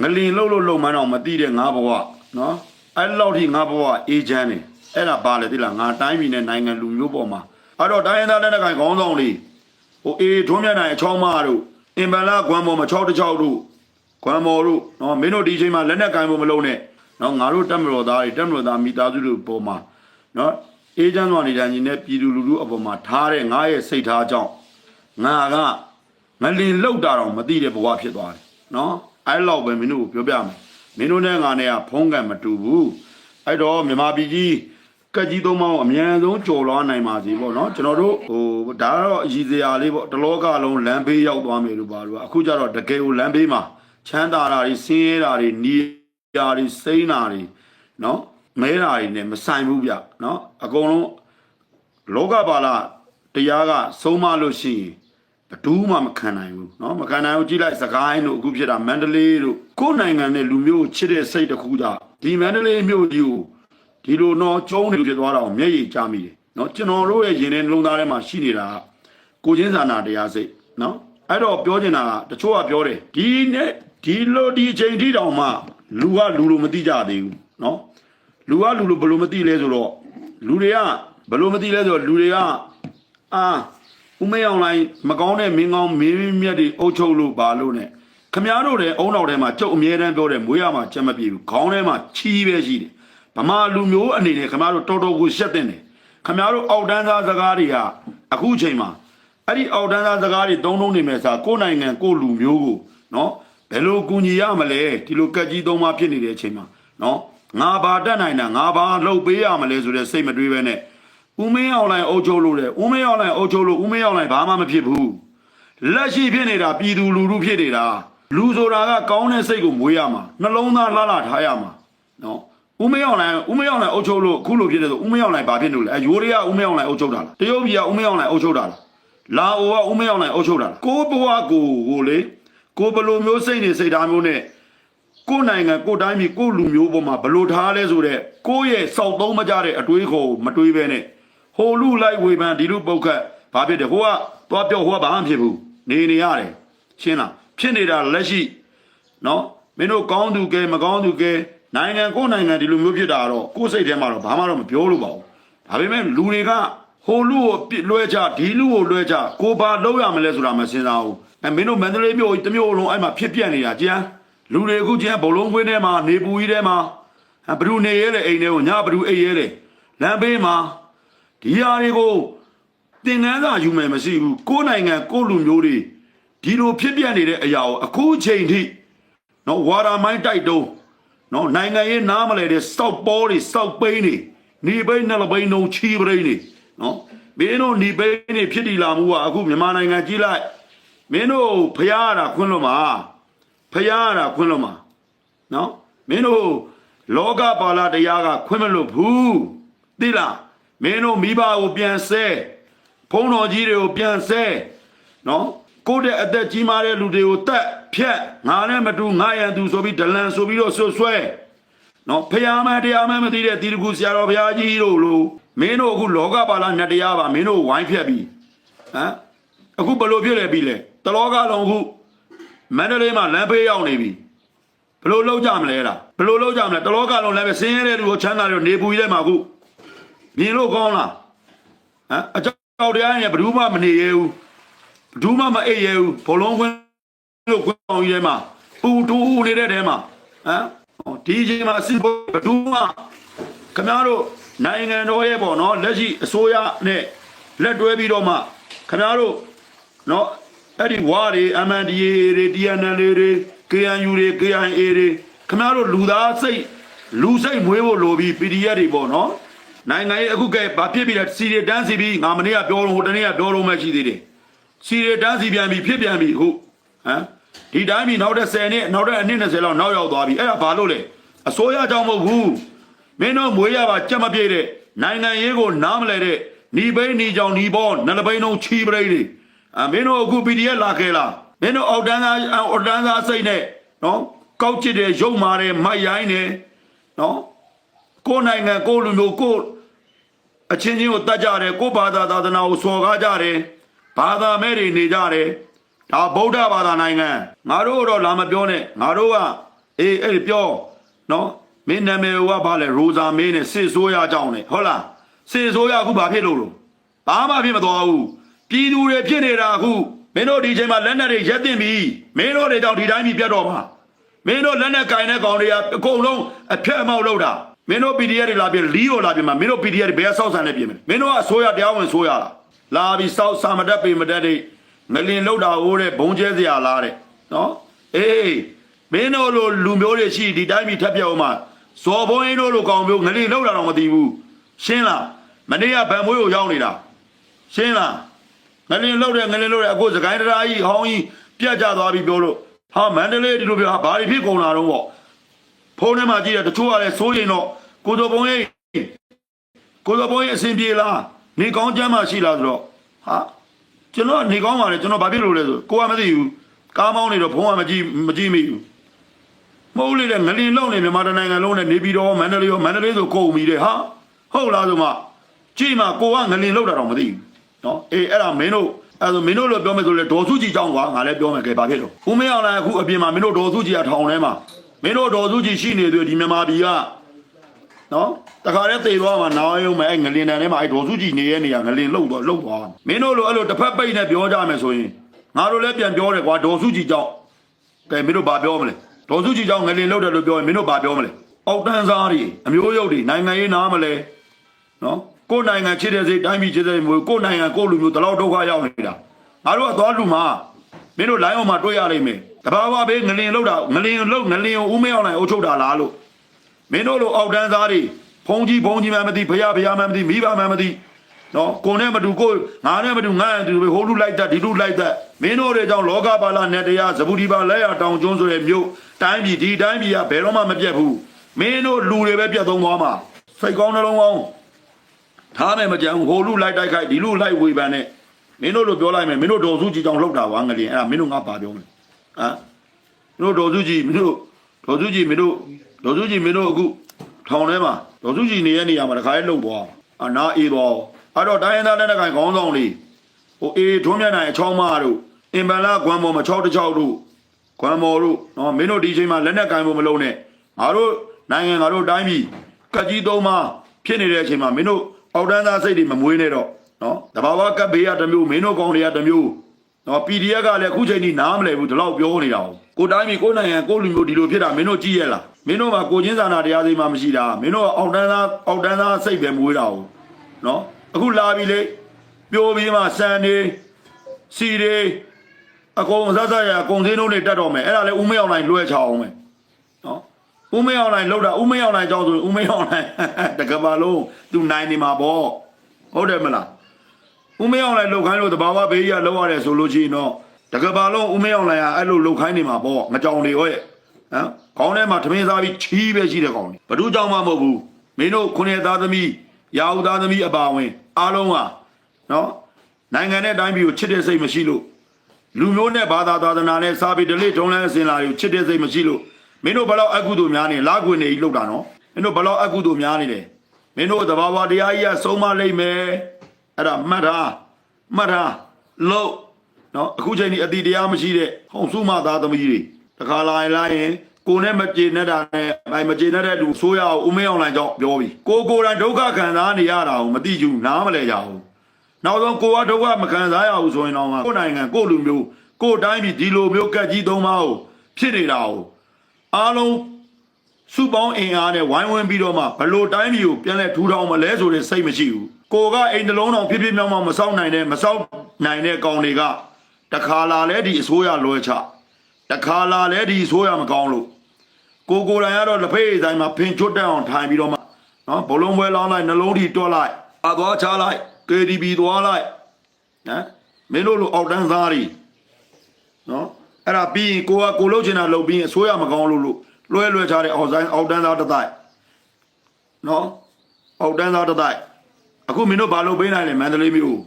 ငလင်လှုပ်လို့လုံမှန်းတော့မသိတဲ့ငါဘဝနော်အဲ့လောက်ထိငါဘဝအေးချမ်းနေအဲ့ဒါပါလေသိလားငါတိုင်းပြည်နဲ့နိုင်ငံလူမျိုးပေါ်မှာအဲ့တော့တိုင်းရင်းသားလက်နက်ကိုင်ခေါင်းဆောင်တွေဟိုအေးထွန်းမြတ်နိုင်အချောင်းမတို့အင်ဘန်လာကွမ်ပေါ်မှာ6တစ်6တို့ကွမ်မော်တို့နော်မင်းတို့ဒီချိန်မှာလက်နက်ကိုင်ဖို့မလုံးနဲ့နော်ငါတို့တက်မတော်သားတွေတက်မတော်သားမိသားစုတို့ပေါ်မှာနော်အေးချမ်းစွာနေတဲ့ညီနဲ့ပြည်သူလူထုအပေါ်မှာထားတဲ့ငါရဲ့စိတ်ထားကြောင့်ငါကငလင်လောက်တာတော့မသိတဲ့ဘဝဖြစ်သွားတယ်နော် အဲ့လောက်ပဲမင်းတို့ကိုပြောပြမယ်မင်းတို့နဲ့ငါနဲ့ကဖုံးကံမတူဘူးအဲ့တော့မြမပြည်ကြီးကက်ကြီးသုံးပေါင်းအမြန်ဆုံးကြော်လွှားနိုင်ပါစေပေါ့နော်ကျွန်တော်တို့ဟိုဒါကတော့အည်စရာလေးပေါ့တလောကလုံးလမ်းဘေးရောက်သွားမယ်လို့ပါလို့အခုကျတော့တကယ်ကိုလမ်းဘေးမှာချမ်းသာတာတွေဆင်းရဲတာတွေနီးရာတွေစိမ့်တာတွေနော်မဲတာတွေနဲ့မဆိုင်ဘူးဗျနော်အကုန်လုံးလောကပါလတရားကဆုံးမလို့ရှိရင် ဘယ်သူမှမခံနိုင်ဘူးเนาะမခံနိုင်ဘူးကြည့်လိုက်စကိုင်းတို့အခုဖြစ်တာမန္တလေးတို့ကိုယ်နိုင်ငံနဲ့လူမျိုးကိုချစ်တဲ့စိတ်တစ်ခုကြောင့်ဒီမန္တလေးမြို့ကြီးကိုဒီလိုတော့ကျုံးနေဖြစ်သွားတာကိုမျက်ရည်ကျမိတယ်เนาะကျွန်တော်တို့ရဲ့ရင်ထဲနှလုံးသားထဲမှာရှိနေတာကကိုချင်းစာနာတရားစိတ်เนาะအဲ့တော့ပြောချင်တာကတချို့ကပြောတယ်ဒီနဲ့ဒီလိုဒီအချိန်ထိတောင်မှလူကလူလိုမသိကြသေးဘူးเนาะ လူကလူလိုဘယ်လိုမသိလဲဆိုတော့လူတွေကဘယ်လိုမသိလဲဆိုတော့လူတွေကအာ ဦးမေအောင်လိုင်းမကောင်းတဲ့မင်းကောင်းမင်းမြတ်တွေအုပ်ချုပ်လို့ပါလို့ ਨੇ ခမားတို့တဲ့အုံနောက်ထဲမှာကြုတ်အမြဲတမ်းပြောတယ်မွေးရမှာချက်မပြေဘူးခေါင်းထဲမှာချီးပဲရှိတယ်ဗမာလူမျိုးအနေနဲ့ခမားတို့တော်တော်ကိုရှက်တင်တယ်ခမားတို့အောက်တန်းသားစကားတွေကအခုချိန်မှာအဲ့ဒီအောက်တန်းသားစကားတွေတုံးတုံးနေမယ်စားကိုယ်နိုင်ငံကိုယ်လူမျိုးကိုနော်ဘယ်လိုကူညီရမလဲဒီလိုကက်ကြီးသုံးပါဖြစ်နေတဲ့အချိန်မှာနော်ငါဘာတတ်နိုင်တာငါဘာလှုပ်ပေးရမလဲဆိုတဲ့စိတ်မတွေးပဲနဲ့ ဦးမင်းအောင်လိုင်းအုပ်ချုပ်လို့တယ်ဦးမင်းအောင်လိုင်းအုပ်ချုပ်လို့ဦးမင်းအောင်လိုင်းဘာမှမဖြစ်ဘူးလက်ရှိဖြစ်နေတာပြည်သူလူထုဖြစ်နေတာလူဆိုတာကကောင်းတဲ့စိတ်ကိုမွေးရမှာနှလုံးသားလှလှထားရမှာနော်ဦးမင်းအောင်လိုင်းဦးမင်းအောင်လိုင်းအုပ်ချုပ်လို့အခုလိုဖြစ်နေဆိုဦးမင်းအောင်လိုင်းဘာဖြစ်လို့လဲအဲရိုးတွေကဦးမင်းအောင်လိုင်းအုပ်ချုပ်တာလားတရုတ်ပြည်ကဦးမင်းအောင်လိုင်းအုပ်ချုပ်တာလားလာအိုကဦးမင်းအောင်လိုင်းအုပ်ချုပ်တာလားကိုဘဝကိုကိုလေကိုဘလိုမျိုးစိတ်နေစိတ်ဓာတ်မျိုးနဲ့ကိုယ်နိုင်ငံကိုယ်တိုင်းပြည်ကိုယ်လူမျိုးပေါ်မှာဘလို့ထားလဲဆိုတော့ကိုယ့်ရဲ့စောက်သုံးမကြတဲ့အတွေးခေါ်ကိုမတွေးပဲနဲ့ ဟိုလူလိုက်ဝေဖန်ဒီလူပုတ်ခတ်ဘာဖြစ်တယ်ဟိုကသွားပြောဟိုကဘာမှမဖြစ်ဘူးနေနေရတယ်ရှင်းလားဖြစ်နေတာလက်ရှိနော်မင်းတို့ကောင်းသူကဲမကောင်းသူကဲနိုင်ငံကိုယ်နိုင်ငံဒီလိုမျိုးဖြစ်တာတော့ကိုယ်စိတ်ထဲမှာတော့ဘာမှတော့မပြောလို့ပါဘူးဒါပေမဲ့လူတွေကဟိုလူကိုပြစ်လွှဲချဒီလူကိုလွှဲချကိုဘာလုပ်ရမလဲဆိုတာမစဉ်းစားဘူးအဲမင်းတို့မန္တလေးမြို့တစ်မြို့လုံးအဲ့မှာဖြစ်ပြက်နေတာကြမ်း လူတွေအခုချင်းဘုံလုံးခွင်းထဲမှာနေပူကြီးထဲမှာဘ누구နေရဲလေအိမ်ထဲကိုညဘ누구အိပ်ရဲလေလမ်းဘေးမှာ ဒီဟာတွေကိုတင်ငန်းစာယူမယ်မရှိဘူးကိုယ်နိုင်ငံကိုယ်လူမျိုးတွေဒီလိုဖြစ်ပြနေတဲ့အရာကိုအခုချိန်ထိနော်ဝါရာမိုင်းတိုက်တုံးနော်နိုင်ငံရေးနားမလဲတဲ့စောက်ပေါ်တွေစောက်ပိန်းတွေနေပိန်းနှလပိန်းလုံးချီပိန်းတွေနော်မင်းတို့နေပိန်းတွေဖြစ်တည်လာမှုကအခုမြန်မာနိုင်ငံကြီးလိုက်မင်းတို့ဖျားရတာခွန်းလို့မှာဖျားရတာခွင့်လို့မှာနော်မင်းတို့လောကပါဠတရားကခွင့်မလို့ဘူးသိလား မင်းတို့မိဘကိုပြန်ဆဲဘုန်းတော်ကြီးတွေကိုပြန်ဆဲနော်ကိုယ့်တဲ့အသက်ကြီးမားတဲ့လူတွေကိုတတ်ဖြတ်ငါနဲ့မတူငါရန်သူဆိုပြီးဒလန်ဆိုပြီးတော့ဆွဆွဲနော်ဖျားမတရားမမသိတဲ့တီတကူဆရာတော်ဘုရားကြီးတို့လို့မင်းတို့အခုလောကပါဠမြတ်တရားပါမင်းတို့ဝိုင်းဖြတ်ပြီးဟမ်အခုဘယ်လိုဖြစ်လဲပြီလဲတလောကလုံးအခုမန္တလေးမှာလမ်းဖေးရောက်နေပြီဘယ်လိုလောက်ကြမလဲလားဘယ်လိုလောက်ကြမလဲတလောကလုံးလည်းပဲဆင်းရဲတဲ့လူကိုချမ်းသာတဲ့လူနေပူကြီးထဲမှာအခု မြင်လို့ကောင်းလားဟမ်အကြောက်တရားရင်ဘယ်သူမှမနေရဘူးဘယ်သူမှမအိပ်ရဘူးဘလုံးခွင်းလို့ခွင်းအောင်ကြီးထဲမှာပူတူနေတဲ့ထဲမှာဟမ်ဟောဒီအချိန်မှာစစ်ဘယ်သူမှခင်ဗျားတို့နိုင်ငံတော်ရဲ့ပေါ့နော်လက်ရှိအစိုးရနဲ့လက်တွဲပြီးတော့မှခင်ဗျားတို့နော်အဲ့ဒီဝါတွေ MNDA တွေ TNL တွေ KNU တွေ KIA တွေခင်ဗျားတို့လူသားစိတ်လူစိတ်မွေးဖို့လိုပြီး PDF တွေပေါ့နော် နိုင်ငံရေးအခုကဲဘာဖြစ်ပြီလဲစီရီတန်းစီပြီးငါမနေ့ကပြောလို့ဟိုတနေ့ကပြောလို့မှရှိသေးတယ်စီရီတန်းစီပြန်ပြီဖြစ်ပြန်ပြီဟုတ်ဟမ်ဒီတိုင်းပြီနောက်တဲ့10နှစ်နောက်တဲ့အနှစ်20လောက်နောက်ရောက်သွားပြီအဲ့ဒါဘာလို့လဲအစိုးရကြောင့်မဟုတ်ဘူးမင်းတို့မွေးရပါကြက်မပြေတဲ့နိုင်ငံရေးကိုနားမလဲတဲ့ညီဘိန်းညီကြောင်ညီဘောနလဘိန်းလုံးချီပရိတ်တွေအမင်းတို့အခု PDF လာခဲ့လားမင်းတို့အောက်တန်းသားအောက်တန်းသားစိတ်နဲ့နော်ကောက်ချစ်တယ်ရုပ်မာတယ်မိုက်ရိုင်းတယ်နော် ကိုယ်နိုင်ငံကိုယ်လူမျိုးကိုယ်အချင်းချင်းကိုတတ်ကြတယ်ကိုယ်ဘာသာသာသနာကိုစော်ကားကြတယ်ဘာသာမဲ့တွေနေကြတယ်ဒါဗုဒ္ဓဘာသာနိုင်ငံငါတို့တော့လာမပြောနဲ့ငါတို့ကအေးအဲ့ဒီပြောနော်မင်းနာမည်ကဘာလဲရိုဇာမင်းနဲ့စစ်ဆိုးရကြောင်းနဲ့ဟုတ်လားစစ်ဆိုးရအခုဘာဖြစ်လို့လို့ဘာမှဖြစ်မသွားဘူးပြည်သူတွေဖြစ်နေတာအခုမင်းတို့ဒီချိန်မှာလက်နက်တွေရက်တင်ပြီမင်းတို့တွေတောင်ဒီတိုင်းပြီပြတ်တော့မှာမင်းတို့လက်နက်ကင်တဲ့ကောင်တွေကအကုန်လုံးအဖက်အမောက်လောက်တာ မင်းတို့ PDF တွေလာပြီလီးကိုလာပြီမှာမင်းတို့ PDF တွေဘယ်ဆောက်ဆန်နဲ့ပြင်မလဲမင်းတို့ကအစိုးရတရားဝင်ဆိုးရလားလာပြီးစောက်စာမတက်ပေမတက်တွေငလင်လောက်တာဟိုးတဲ့ဘုံကျဲစရာလားတဲ့နော်အေးမင်းတို့လိုလူမျိုးတွေရှိဒီတိုင်းပြည်ထက်ပြောက်မှာဇော်ဘုန်းကြီးတို့လိုကောင်မျိုးငလင်လောက်တာတော့မသိဘူးရှင်းလားမနေ့ကဗန်မွေးကိုရောက်နေတာရှင်းလားငလင်လောက်တယ်ငလင်လောက်တယ်အခုစကိုင်းတရားကြီးဟောင်းကြီးပြတ်ကျသွားပြီပြောလို့ဟာမန္တလေးဒီလိုပြောဟာဘာတွေဖြစ်ကုန်လာတော့ပေါ့ဖုန်းထဲမှာကြည့်တယ်တချို့ကလည်းစိုးရင်တော့ ကိုဇော်ဘုန်းကြီးကိုဇော်ဘုန်းကြီးအဆင်ပြေလားနေကောင်းချမ်းမှရှိလားဆိုတော့ဟာကျွန်တော်ကနေကောင်းပါလေကျွန်တော်ဘာဖြစ်လို့လဲဆိုကိုကမသိဘူးကားမောင်းနေတော့ဖုန်းကမကြည့်မကြည့်မိဘူးမဟုတ်လေတဲ့ငလင်လုံးနေမြန်မာတိုင်းနိုင်ငံလုံးနဲ့နေပြည်တော်မန္တလေးရောမန္တလေးဆိုကုန်ပြီတဲ့ဟာဟုတ်လားဆိုမှကြည့်မှကိုကငလင်လောက်တာတော့မသိဘူးနော်အေးအဲ့ဒါမင်းတို့အဲ့ဒါဆိုမင်းတို့လို့ပြောမယ်ဆိုလေဒေါ်စုကြည်ကြောင်းကွာငါလည်းပြောမယ်ကဲဘာဖြစ်လို့ဦးမင်းအောင်လည်းအခုအပြင်မှာမင်းတို့ဒေါ်စုကြည်ကထောင်ထဲမှာမင်းတို့ဒေါ်စုကြည်ရှိနေသေးတယ်ဒီမြန်မာပြည်က နော်တခါတည်းသေသွားမှာနားရုံမဲ့အဲ့ငလင်တန်ထဲမှာအဲ့ဒေါ်စုကြည်နေရဲ့နေရာငလင်လောက်တော့လောက်သွားမင်းတို့လိုအဲ့လိုတစ်ဖက်ပိတ်နဲ့ပြောကြမယ်ဆိုရင်ငါတို့လည်းပြန်ပြောတယ်ကွာဒေါ်စုကြည်ကြောင်းကဲမင်းတို့ဘာပြောမလဲဒေါ်စုကြည်ကြောင့်ငလင်လောက်တယ်လို့ပြောရင်မင်းတို့ဘာပြောမလဲအောက်တန်းစားတွေအမျိုးရုပ်တွေနိုင်ငံရေးနားမလဲနော်ကိုယ်နိုင်ငံချစ်တဲ့စိတ်တိုင်းပြည်ချစ်တဲ့စိတ်မျိုးကိုယ်နိုင်ငံကိုယ်လူမျိုးတလောက်ဒုက္ခရောက်နေတာငါတို့ကသွားလူမှာမင်းတို့လိုင်းအောင်မှာတွေ့ရလိမ့်မယ်တဘာဝဘေးငလင်လောက်တာငလင်လောက်ငလင်ကိုဦးမင်းအောင်နိုင်အုပ်ချုပ်တာလားလို့ မင်းတို့လိုအောက်တန်းစားတွေဖုန်ကြီးဖုန်ကြီးမှမသိဖယားဖယားမှမသိမိဘမှမသိနော်ကိုနဲ့မတူကိုငါနဲ့မတူငါနဲ့တူပဲဟိုလူလိုက်တတ်ဒီလူလိုက်တတ်မင်းတို့တွေကြောင့်လောကပါလာနဲ့တရားဇဗူဒီပါလက်ရတောင်ကျွန်းဆိုတဲ့မြို့တိုင်းပြည်ဒီတိုင်းပြည်ကဘယ်တော့မှမပြတ်ဘူးမင်းတို့လူတွေပဲပြတ်သုံးသွားမှာစိတ်ကောင်းနှလုံးကောင်းထားမယ်မကြံဘူးဟိုလူလိုက်တိုက်ခိုက်ဒီလူလိုက်ဝေဖန်နဲ့မင်းတို့လိုပြောလိုက်မယ်မင်းတို့ဒေါ်စုကြည်ကြောင့်လှုပ်တာကွာငလင်အဲ့ဒါမင်းတို့ငါပါပြောမယ်ဟမ်မင်းတို့ဒေါ်စုကြည်မင်းတို့ ဒေါ်စုကြည်မင်းတို့ဒေါ်စုကြည်မင်းတို့အခုထောင်ထဲမှာဒေါ်စုကြည်နေရနေရမှာတခါလေးလှုပ်သွားအနာအေးသွားအဲ့တော့တိုင်းရင်းသားလက်နက်ကိုင်ခေါင်းဆောင်လေးဟိုအေးထွန်းမြတ်နိုင်အချောင်းမတို့အင်ပန်လာကွမ်ပေါ်မှာ6တ6တို့ကွမ်မော်တို့နော်မင်းတို့ဒီချိန်မှာလက်နက်ကိုင်ဖို့မလုံးနဲ့ငါတို့နိုင်ငံငါတို့တိုင်းပြည်ကတ်ကြီးသုံးပါဖြစ်နေတဲ့အချိန်မှာမင်းတို့အောက်တန်းသားစိတ်တွေမမွေးနဲ့တော့နော်တဘာဝကပ်ဘေးကတစ်မျိုးမင်းတို့ကောင်းတွေကတစ်မျိုး နော် PDF ကလည်းအခုချိန်ထိနားမလဲဘူးဒီလောက်ပြောနေတာ။ကိုတိုင်းပြည်ကိုနိုင်ငံကိုလူမျိုးဒီလိုဖြစ်တာမင်းတို့ကြည့်ရလား။မင်းတို့မှာကိုချင်းစာနာတရားစိတ်မှမရှိတာ။မင်းတို့ကအောက်တန်းသားအောက်တန်းသားစိတ်ပဲမွေးတာဟုတ်။နော်အခုလာပြီလေပြိုပြီးမှစံနေစီတွေအကုန်ဇက်ဇက်ရအကုန်စင်းတို့နေတက်တော့မယ်အဲ့ဒါလေဦးမေအောင်နိုင်လွှဲချအောင်မယ်နော်ဦးမေအောင်နိုင်လောက်တာဦးမေအောင်နိုင်ကြောင်းဆိုရင်ဦးမေအောင်နိုင်တကဘာလုံးသူနိုင်နေမှာပေါ့ဟုတ်တယ်မလား ဦးမေအောင်နိုင်လောက်ခိုင်းလို့တဘာဝဘေးကြီးကလောက်ရတယ်ဆိုလို့ရှိရင်တော့တကဘာလုံးဦးမေအောင်နိုင်ကအဲ့လိုလောက်ခိုင်းနေမှာပေါ့ငကြောင်တွေဟဲ့ဟမ်ခေါင်းထဲမှာသမင်းစားပြီးချီးပဲရှိတဲ့ကောင်တွေဘ누구ကြောင့်မှမဟုတ်ဘူးမင်းတို့ခုနှစ်သားသမီးရာဟုသားသမီးအပါဝင်အားလုံးဟာနော်နိုင်ငံနဲ့တိုင်းပြည်ကိုချစ်တဲ့စိတ်မရှိလို့လူမျိုးနဲ့ဘာသာသာသနာနဲ့စာပေဓလေ့ထုံးလန်းအစဉ်လာတွေကိုချစ်တဲ့စိတ်မရှိလို့မင်းတို့ဘလောက်အကုသိုလ်များနေလာခွေနေကြီးလောက်တာနော်မင်းတို့ဘလောက်အကုသိုလ်များနေတယ်မင်းတို့သဘာဝတရားကြီးကဆုံးမလိမ့်မယ် အဲ့ဒါမှတ်ထားမှတ်ထားလို့နော်အခုချိန်ဒီအတိတရားမရှိတဲ့ဟောင်စုမသားသမီးတွေတခါလာရင်လာရင်ကိုနဲ့မကျေနပ်တာနဲ့မိုင်မကျေနပ်တဲ့လူဆိုးရအောင်ဦးမင်းအောင်လိုင်းကြောင့်ပြောပြီးကိုကိုယ်တိုင်ဒုက္ခခံစားနေရတာကိုမသိကြဘူးနားမလဲကြဘူးနောက်ဆုံးကိုကဒုက္ခမခံစားရဘူးဆိုရင်တော့ကိုယ်နိုင်ငံကိုယ်လူမျိုးကိုယ်တိုင်းပြည်ဒီလိုမျိုးကက်ကြီးသုံးပါးကိုဖြစ်နေတာကိုအားလုံးစုပေါင်းအင်အားနဲ့ဝိုင်းဝန်းပြီးတော့မှဘလို့တိုင်းပြည်ကိုပြန်လဲထူထောင်မလဲဆိုတဲ့စိတ်မရှိဘူး ကိုကအိမ်တစ်လုံးတော်ဖြစ်ဖြစ်မြောက်မြောက်မဆောက်နိုင်တဲ့မဆောက်နိုင်တဲ့ကောင်တွေကတခါလာလဲဒီအစိုးရလွှဲချတခါလာလဲဒီအစိုးရမကောင်းလို့ကိုကိုယ်တိုင်ကတော့လက်ဖေးတိုင်းမှာဖင်ချွတ်တက်အောင်ထိုင်ပြီးတော့မှနော်ဘလုံးပွဲလောင်းလိုက်နှလုံးထီတွက်လိုက်အသွားချလိုက် KDB သွားလိုက်နော်မင်းတို့လိုအောက်တန်းသားတွေနော်အဲ့ဒါပြီးရင်ကိုကကိုလှုပ်ချင်တာလှုပ်ပြီးရင်အစိုးရမကောင်းလို့လို့လွှဲလွှဲချတဲ့အောက်ဆိုင်အောက်တန်းသားတစ်တိုက်နော်အောက်တန်းသားတစ်တိုက် အခုမင်းတို့ဘာလုပ်ပေးနိုင်လဲမန္တလေးမြို့